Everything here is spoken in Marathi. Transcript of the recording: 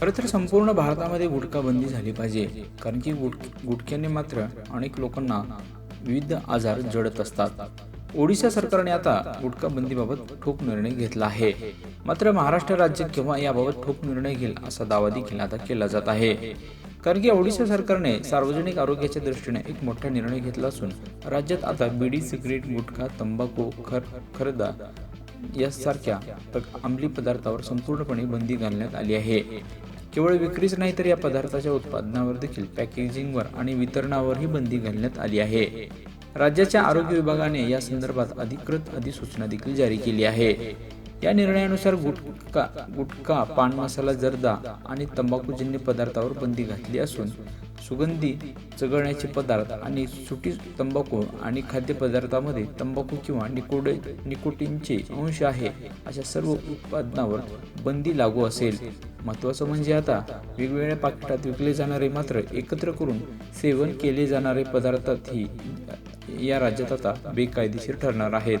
खरं तर संपूर्ण भारतामध्ये गुटखा बंदी झाली पाहिजे कारण की गुट गुटख्याने मात्र अनेक लोकांना विविध आजार जडत असतात. ओडिशा सरकारने आता गुटखा बंदीबाबत ठोक निर्णय घेतला आहे. मात्र महाराष्ट्र राज्य केव्हा याबाबत ठोक निर्णय घेईल असा दावा देखील आता केला जात आहे. कारण की ओडिशा सरकारने सार्वजनिक आरोग्याच्या दृष्टीने एक मोठा निर्णय घेतला असून राज्यात आता बीडी सिगरेट गुटखा तंबाखू खर खरदा यासारख्या अंमली पदार्थावर संपूर्णपणे बंदी घालण्यात आली आहे. केवळ विक्रीच नाही तर या पदार्थाच्या उत्पादनावर देखील पॅकेजिंगवर आणि वितरणावरही बंदी घालण्यात आली आहे. राज्याच्या आरोग्य विभागाने या संदर्भात अधिकृत अधिसूचना देखील जारी केली आहे. या निर्णयानुसार गुटखा गुटखा पान मसाला जर्दा आणि तंबाखूजन्य पदार्थावर बंदी घातली असून सुगंधी चघळण्याचे पदार्थ आणि सुटी तंबाखू आणि खाद्यपदार्थामध्ये तंबाखू किंवा निकोडे निकोटीनचे अंश आहे अशा सर्व उत्पादनावर बंदी लागू असेल. महत्त्वाचं म्हणजे आता वेगवेगळ्या पाकिटात विकले जाणारे मात्र एकत्र करून सेवन केले जाणारे पदार्थातही या राज्यात आता बेकायदेशीर ठरणार आहेत.